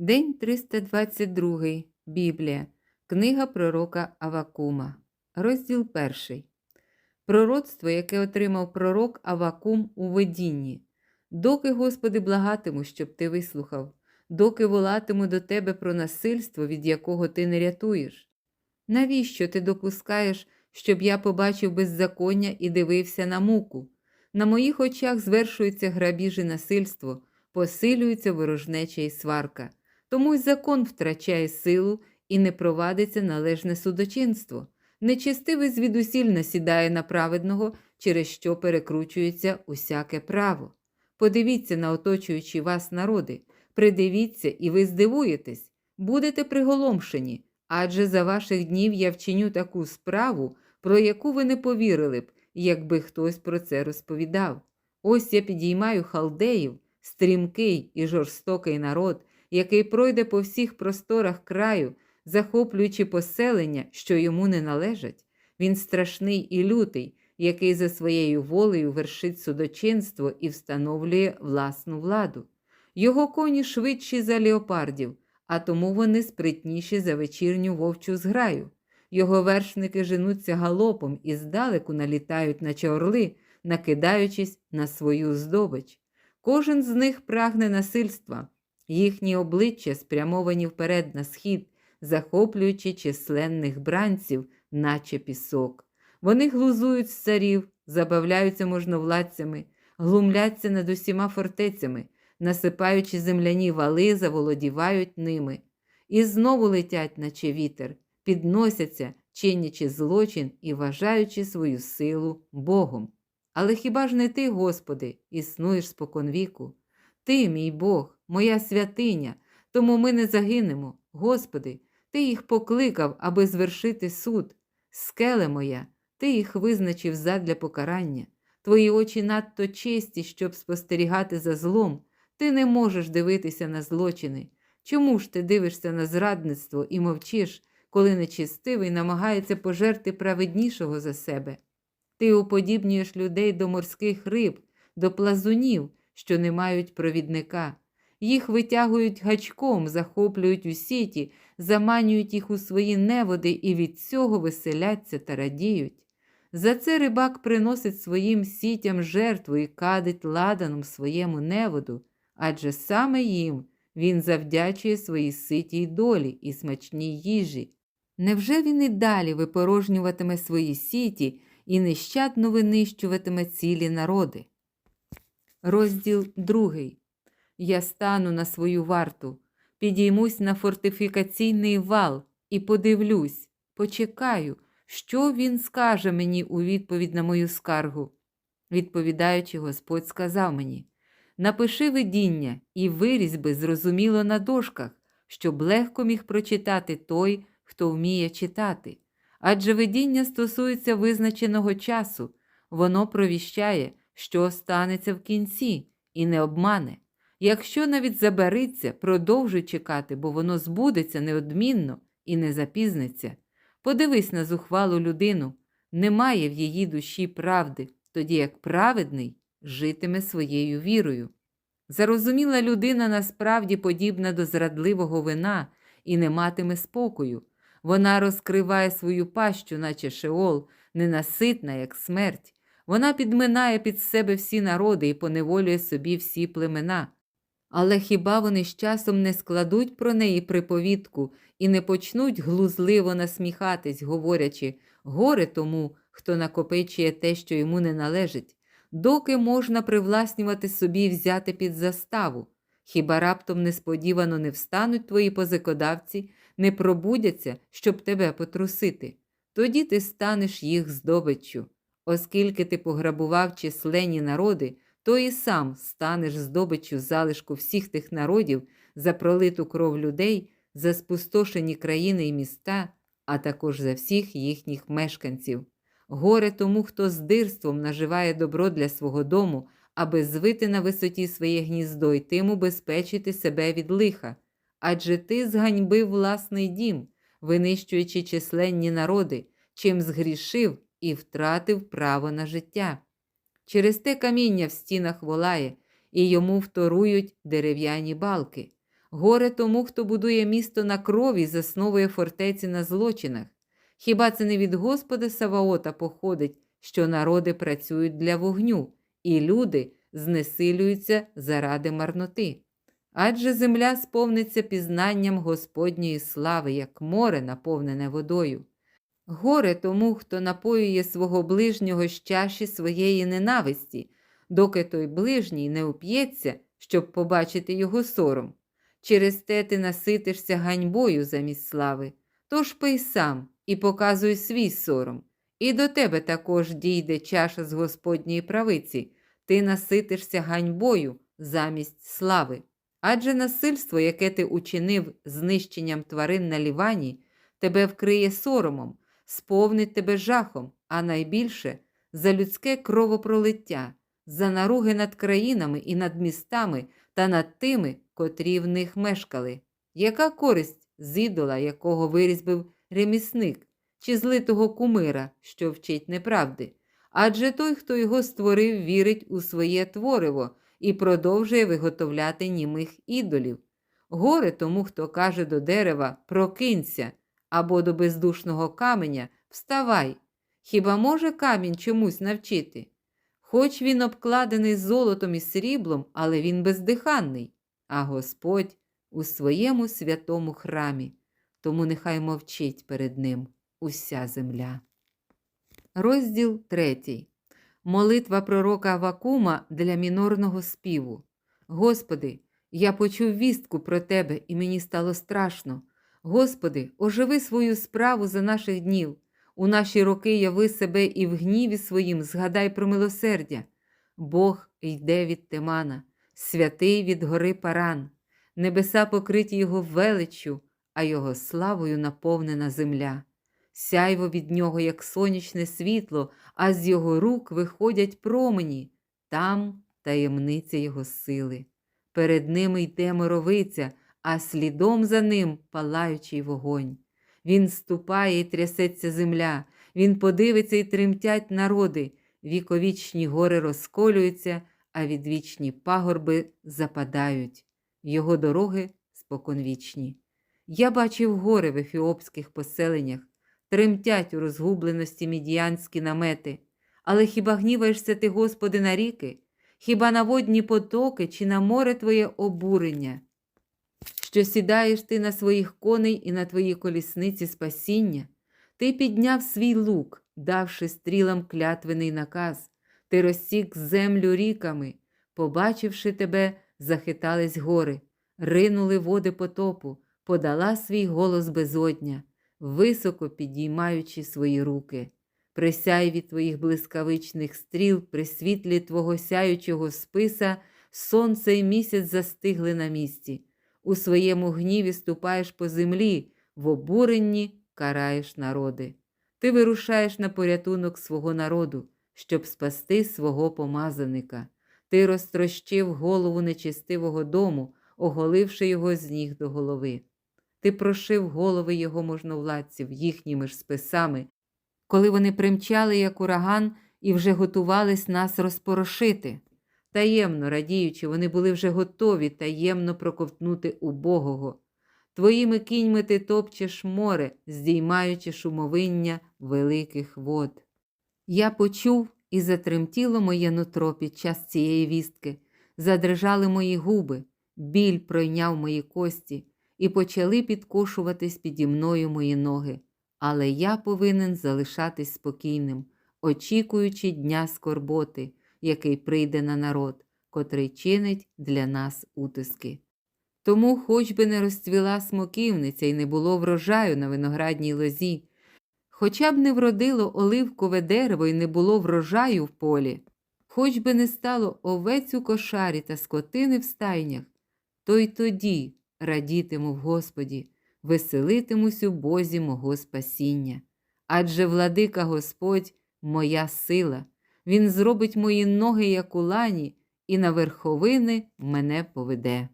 День 322. Біблія. Книга пророка Авакума. Розділ 1. Пророцтво, яке отримав пророк Авакум у видінні. Доки, Господи, благатиму, щоб ти вислухав, доки волатиму до тебе про насильство, від якого ти не рятуєш. Навіщо ти допускаєш, щоб я побачив беззаконня і дивився на муку? На моїх очах звершується грабіж і насильство, посилюється ворожнеча і сварка. Тому й закон втрачає силу і не провадиться належне судочинство. Нечистивий звідусіль насідає на праведного, через що перекручується усяке право. Подивіться на оточуючі вас народи, придивіться, і ви здивуєтесь, будете приголомшені, адже за ваших днів я вчиню таку справу, про яку ви не повірили б, якби хтось про це розповідав. Ось я підіймаю халдеїв, стрімкий і жорстокий народ, який пройде по всіх просторах краю, захоплюючи поселення, що йому не належать. Він страшний і лютий, який за своєю волею вершить судочинство і встановлює власну владу. Його коні швидші за леопардів, а тому вони спритніші за вечірню вовчу зграю. Його вершники женуться галопом і здалеку налітають, наче орли, накидаючись на свою здобич. Кожен з них прагне насильства, їхні обличчя спрямовані вперед на схід, захоплюючи численних бранців, наче пісок. Вони глузують з царів, забавляються можновладцями, глумляться над усіма фортецями, насипаючи земляні вали, заволодівають ними. І знову летять, наче вітер, підносяться, чинячи злочин і вважаючи свою силу Богом. Але хіба ж не ти, Господи, існуєш споконвіку? Ти, мій Бог, моя святиня, тому ми не загинемо. Господи, Ти їх покликав, аби звершити суд. Скеле моя, Ти їх визначив задля покарання. Твої очі надто чисті, щоб спостерігати за злом. Ти не можеш дивитися на злочини. Чому ж ти дивишся на зрадництво і мовчиш, коли нечистивий намагається пожерти праведнішого за себе? Ти уподібнюєш людей до морських риб, до плазунів, що не мають провідника. Їх витягують гачком, захоплюють у сіті, заманюють їх у свої неводи і від цього веселяться та радіють. За це рибак приносить своїм сітям жертву і кадить ладаном своєму неводу, адже саме їм він завдячує своїй ситій долі і смачній їжі. Невже він і далі випорожнюватиме свої сіті і нещадно винищуватиме цілі народи? Розділ другий. Я стану на свою варту, підіймусь на фортифікаційний вал і подивлюсь, почекаю, що він скаже мені у відповідь на мою скаргу. Відповідаючи, Господь сказав мені: Напиши видіння і вирізь би зрозуміло на дошках, щоб легко міг прочитати той, хто вміє читати. Адже видіння стосується визначеного часу, воно провіщає, що станеться в кінці, і не обмане. Якщо навіть забариться, продовжуй чекати, бо воно збудеться неодмінно і не запізниться. Подивись на зухвалу людину, немає в її душі правди, тоді як праведний житиме своєю вірою. Зарозуміла людина насправді подібна до зрадливого вина і не матиме спокою. Вона розкриває свою пащу, наче шеол, ненаситна, як смерть. Вона підминає під себе всі народи і поневолює собі всі племена. Але хіба вони з часом не складуть про неї приповідку і не почнуть глузливо насміхатись, говорячи горе тому, хто накопичує те, що йому не належить, доки можна привласнювати собі і взяти під заставу? Хіба раптом несподівано не встануть твої позикодавці, не пробудяться, щоб тебе потрусити? Тоді ти станеш їх здобиччю. Оскільки ти пограбував численні народи, то і сам станеш здобиччю залишку всіх тих народів за пролиту кров людей, за спустошені країни і міста, а також за всіх їхніх мешканців. Горе тому, хто з дирством наживає добро для свого дому, аби звити на висоті своє гніздо й тим убезпечити себе від лиха. Адже ти зганьбив власний дім, винищуючи численні народи, чим згрішив і втратив право на життя. Через те каміння в стінах волає, і йому вторують дерев'яні балки. Горе тому, хто будує місто на крові, засновує фортеці на злочинах. Хіба це не від Господа Саваота походить, що народи працюють для вогню, і люди знесилюються заради марноти? Адже земля сповниться пізнанням Господньої слави, як море, наповнене водою. Горе тому, хто напоює свого ближнього з чаші своєї ненависті, доки той ближній не уп'ється, щоб побачити його сором. Через те ти наситишся ганьбою замість слави. Тож пий сам і показуй свій сором. І до тебе також дійде чаша з Господньої правиці, ти наситишся ганьбою замість слави. Адже насильство, яке ти учинив знищенням тварин на лівані, тебе вкриє соромом, сповнить тебе жахом, а найбільше за людське кровопролиття, за наруги над країнами і над містами та над тими, котрі в них мешкали. Яка користь з ідола, якого вирізбив ремісник, чи злитого кумира, що вчить неправди? Адже той, хто його створив, вірить у своє твориво і продовжує виготовляти німих ідолів. Горе тому, хто каже до дерева прокинься, або до бездушного каменя вставай. Хіба може камінь чомусь навчити? Хоч він обкладений золотом і сріблом, але він бездиханний, а Господь у своєму святому храмі, тому нехай мовчить перед ним уся земля. Розділ третій. Молитва пророка Авакума для мінорного співу. Господи, я почув вістку про Тебе, і мені стало страшно. Господи, оживи свою справу за наших днів. У наші роки яви себе і в гніві своїм згадай про милосердя. Бог йде від Темана, святий від гори Паран, небеса покриті його величчю, а його славою наповнена земля. Сяйво від нього, як сонячне світло, а з його рук виходять промені, там таємниця його сили. Перед ними йде моровиця, а слідом за ним палаючий вогонь. Він ступає і трясеться земля, він подивиться і тремтять народи, віковічні гори розколюються, а відвічні пагорби западають. Його дороги споконвічні. Я бачив гори в ефіопських поселеннях, тремтять у розгубленості мідіянські намети. Але хіба гніваєшся ти, Господи, на ріки? Хіба на водні потоки чи на море твоє обурення? Що сідаєш ти на своїх коней і на твої колісниці спасіння? Ти підняв свій лук, давши стрілам клятвений наказ, ти розсік землю ріками, побачивши тебе, захитались гори, ринули води потопу, подала свій голос безодня, високо підіймаючи свої руки. При сяйві твоїх блискавичних стріл, при світлі твого сяючого списа, сонце і місяць застигли на місці. У своєму гніві ступаєш по землі, в обуренні караєш народи. Ти вирушаєш на порятунок свого народу, щоб спасти свого помазаника. Ти розтрощив голову нечистивого дому, оголивши його з ніг до голови. Ти прошив голови його можновладців їхніми ж списами, коли вони примчали, як ураган, і вже готувались нас розпорошити. Таємно радіючи, вони були вже готові таємно проковтнути убогого. Твоїми кіньми ти топчеш море, здіймаючи шумовиння великих вод. Я почув і затремтіло моє нутро під час цієї вістки, задрижали мої губи, біль пройняв мої кості, і почали підкошуватись піді мною мої ноги. Але я повинен залишатись спокійним, очікуючи дня скорботи який прийде на народ, котрий чинить для нас утиски. Тому, хоч би не розцвіла смоківниця і не було врожаю на виноградній лозі, хоча б не вродило оливкове дерево і не було врожаю в полі, хоч би не стало овець у кошарі та скотини в стайнях, то й тоді радітиму в Господі, веселитимусь у Бозі мого спасіння. Адже владика Господь моя сила. Він зробить мої ноги, як у лані, і на верховини мене поведе.